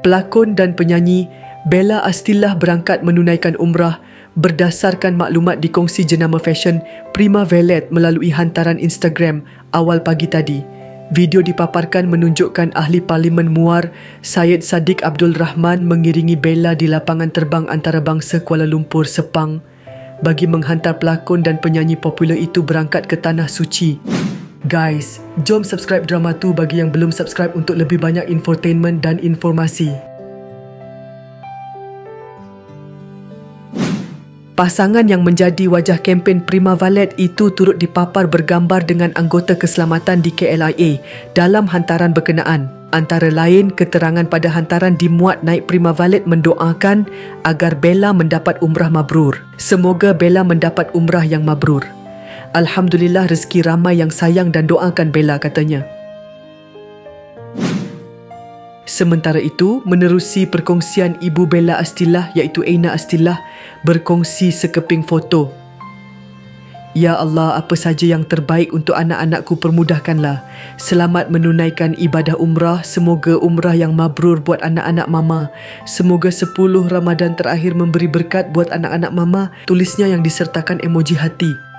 Pelakon dan penyanyi Bella Astillah berangkat menunaikan umrah berdasarkan maklumat dikongsi jenama fashion Prima Velet melalui hantaran Instagram awal pagi tadi. Video dipaparkan menunjukkan ahli parlimen Muar Syed Sadiq Abdul Rahman mengiringi Bella di lapangan terbang antarabangsa Kuala Lumpur, Sepang bagi menghantar pelakon dan penyanyi popular itu berangkat ke Tanah Suci. Guys, jom subscribe drama tu bagi yang belum subscribe untuk lebih banyak infotainment dan informasi. Pasangan yang menjadi wajah kempen Prima Valet itu turut dipapar bergambar dengan anggota keselamatan di KLIA dalam hantaran berkenaan. Antara lain, keterangan pada hantaran dimuat naik Prima Valet mendoakan agar Bella mendapat umrah mabrur. Semoga Bella mendapat umrah yang mabrur. Alhamdulillah rezeki ramai yang sayang dan doakan Bella katanya. Sementara itu, menerusi perkongsian ibu Bella Astillah iaitu Aina Astillah berkongsi sekeping foto. Ya Allah, apa saja yang terbaik untuk anak-anakku permudahkanlah. Selamat menunaikan ibadah umrah. Semoga umrah yang mabrur buat anak-anak mama. Semoga 10 Ramadan terakhir memberi berkat buat anak-anak mama. Tulisnya yang disertakan emoji hati.